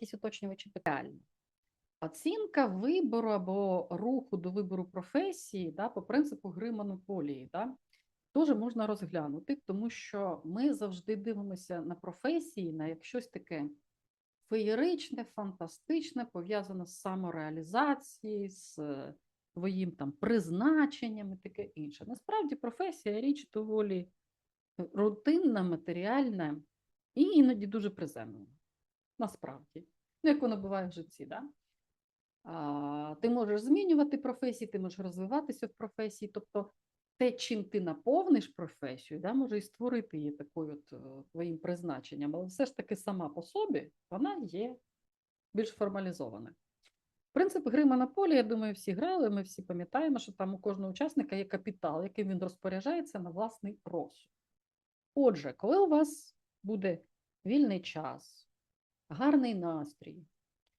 якісь уточнювачі питання. Оцінка вибору або руху до вибору професії да, по принципу гри монополії, да, теж можна розглянути, тому що ми завжди дивимося на професії, на як щось таке феєричне, фантастичне, пов'язане з самореалізацією, з е, твоїм там призначенням і таке інше. Насправді професія річ доволі рутинна, матеріальна і іноді дуже приземлена. Насправді, ну, як воно буває в житті, да? А, ти можеш змінювати професії, ти можеш розвиватися в професії. Тобто, те, чим ти наповниш професію, да, може і створити її такою от, е, твоїм призначенням, але все ж таки сама по собі вона є більш формалізована. Принцип гри монополії, я думаю, всі грали, ми всі пам'ятаємо, що там у кожного учасника є капітал, яким він розпоряджається на власний розсуд. Отже, коли у вас буде вільний час, гарний настрій,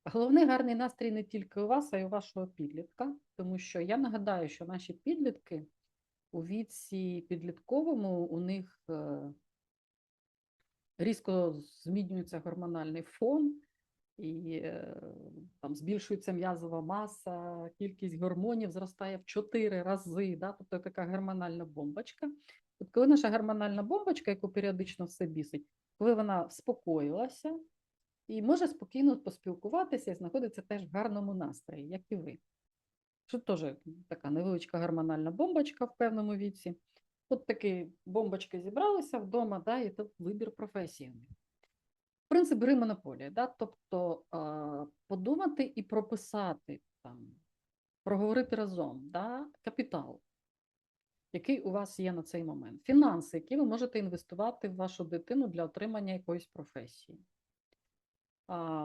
головне гарний настрій не тільки у вас, а й у вашого підлітка, тому що я нагадаю, що наші підлітки у віці підлітковому у них е, різко змінюється гормональний фон, і е, там збільшується м'язова маса, кількість гормонів зростає в 4 рази, да? тобто така гормональна бомбочка. От коли наша гормональна бомбочка, яку періодично все бісить, коли вона вспокоїлася і може спокійно поспілкуватися і знаходиться теж в гарному настрої, як і ви. Що теж така невеличка гормональна бомбочка в певному віці. От такі бомбочки зібралися вдома, да, і тут вибір професії. Принцип гри монополії, да, тобто подумати і прописати, там, проговорити разом да, капітал, який у вас є на цей момент, фінанси, які ви можете інвестувати в вашу дитину для отримання якоїсь професії.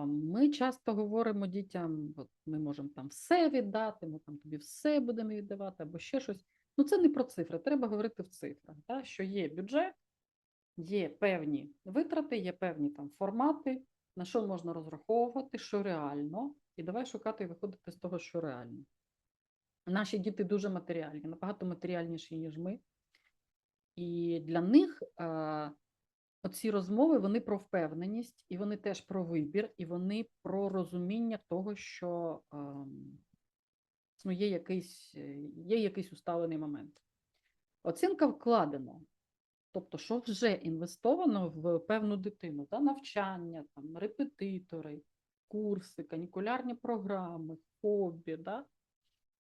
Ми часто говоримо дітям, от ми можемо там все віддати, ми там тобі все будемо віддавати або ще щось. Ну це не про цифри, треба говорити в цифрах, да, що є бюджет, є певні витрати, є певні там формати, на що можна розраховувати, що реально, і давай шукати і виходити з того, що реально. Наші діти дуже матеріальні, набагато матеріальніші, ніж ми. І для них е, оці розмови вони про впевненість, і вони теж про вибір, і вони про розуміння того, що е, ну, є, якийсь, е, є якийсь усталений момент. Оцінка вкладено. Тобто, що вже інвестовано в певну дитину, да? навчання, там, репетитори, курси, канікулярні програми, хобі. Да?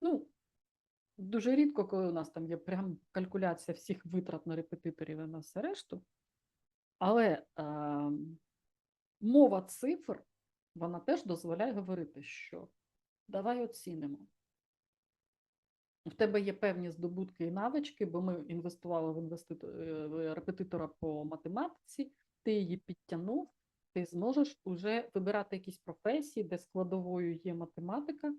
Ну, дуже рідко, коли у нас там є прям калькуляція всіх витрат на репетиторів і на все решту. Але е, мова цифр, вона теж дозволяє говорити, що давай оцінимо. В тебе є певні здобутки і навички, бо ми інвестували в, інвеститор, в репетитора по математиці, ти її підтягнув, ти зможеш вже вибирати якісь професії, де складовою є математика,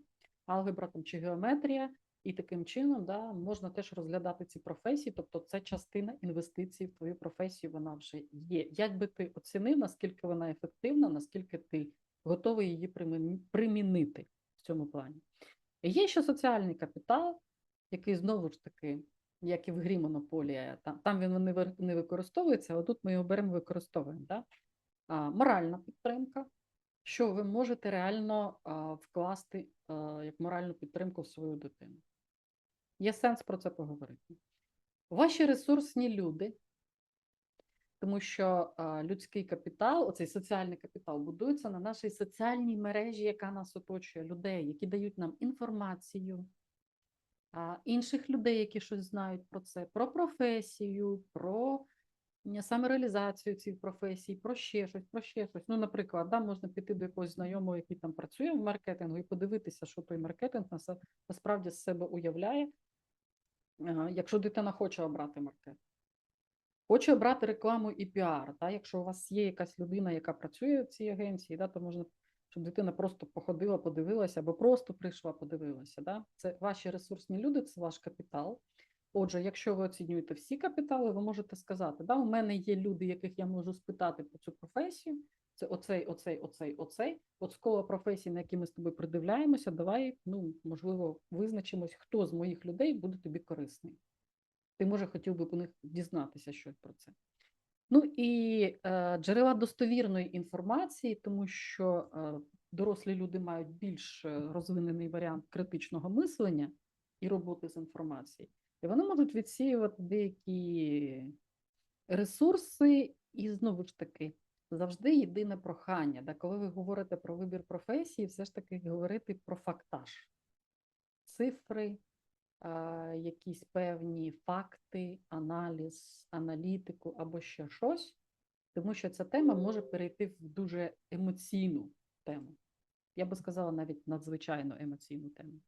алгебра там, чи геометрія, і таким чином да, можна теж розглядати ці професії, тобто це частина інвестицій в твою професію, вона вже є. Як би ти оцінив, наскільки вона ефективна, наскільки ти готовий її примінити в цьому плані? Є ще соціальний капітал який знову ж таки, як і в грі монополія, там він не, використовується, а тут ми його беремо використовуємо. Да? Моральна підтримка, що ви можете реально вкласти як моральну підтримку в свою дитину. Є сенс про це поговорити. Ваші ресурсні люди, тому що людський капітал, оцей соціальний капітал, будується на нашій соціальній мережі, яка нас оточує, людей, які дають нам інформацію інших людей, які щось знають про це, про професію, про самореалізацію цих професій, про ще щось, про ще щось. Ну, наприклад, да, можна піти до якогось знайомого, який там працює в маркетингу, і подивитися, що той маркетинг насправді з себе уявляє, якщо дитина хоче обрати маркетинг. Хоче обрати рекламу і піар. Да? Якщо у вас є якась людина, яка працює в цій агенції, да, то можна щоб дитина просто походила, подивилася, або просто прийшла, подивилася. Да? Це ваші ресурсні люди, це ваш капітал. Отже, якщо ви оцінюєте всі капітали, ви можете сказати, да, у мене є люди, яких я можу спитати про цю професію. Це оцей, оцей, оцей, оцей. От з кола професій, на які ми з тобою придивляємося, давай, ну, можливо, визначимось, хто з моїх людей буде тобі корисний. Ти, може, хотів би у них дізнатися щось про це. Ну і е, джерела достовірної інформації, тому що е, дорослі люди мають більш е, розвинений варіант критичного мислення і роботи з інформацією, і вони можуть відсіювати деякі ресурси, і знову ж таки, завжди єдине прохання, да, коли ви говорите про вибір професії, все ж таки говорити про фактаж, цифри, якісь певні факти, аналіз, аналітику або ще щось, тому що ця тема може перейти в дуже емоційну тему. Я би сказала навіть надзвичайно емоційну тему.